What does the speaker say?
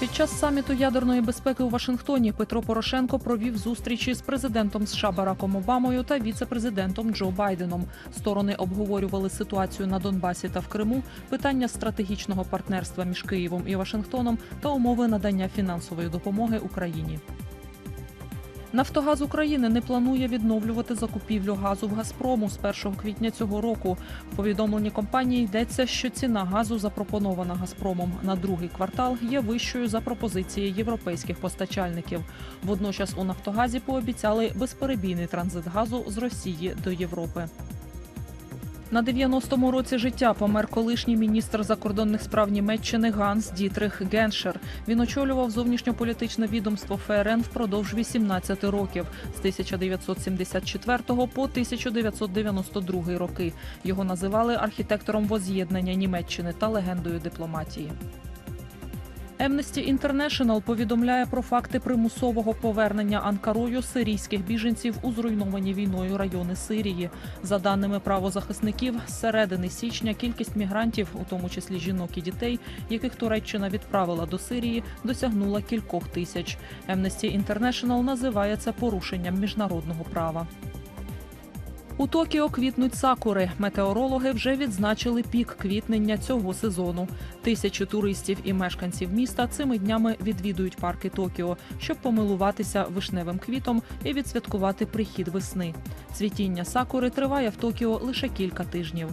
Під час саміту ядерної безпеки у Вашингтоні Петро Порошенко провів зустрічі з президентом США Бараком Обамою та віце-президентом Джо Байденом. Сторони обговорювали ситуацію на Донбасі та в Криму, питання стратегічного партнерства між Києвом і Вашингтоном та умови надання фінансової допомоги Україні. Нафтогаз України не планує відновлювати закупівлю газу в Газпрому з 1 квітня цього року. В повідомленні компанії йдеться, що ціна газу, запропонована Газпромом на другий квартал, є вищою за пропозиції європейських постачальників. Водночас у Нафтогазі пообіцяли безперебійний транзит газу з Росії до Європи. На 90-му році життя помер колишній міністр закордонних справ Німеччини Ганс Дітрих Геншер. Він очолював зовнішньополітичне відомство ФРН впродовж 18 років з 1974 по 1992 роки. Його називали архітектором воз'єднання Німеччини та легендою дипломатії. Amnesty International повідомляє про факти примусового повернення Анкарою сирійських біженців у зруйновані війною райони Сирії. За даними правозахисників, з середини січня кількість мігрантів, у тому числі жінок і дітей, яких Туреччина відправила до Сирії, досягнула кількох тисяч. Amnesty International називає це порушенням міжнародного права. У Токіо квітнуть сакури. Метеорологи вже відзначили пік квітнення цього сезону. Тисячі туристів і мешканців міста цими днями відвідують парки Токіо, щоб помилуватися вишневим квітом і відсвяткувати прихід весни. Цвітіння сакури триває в Токіо лише кілька тижнів.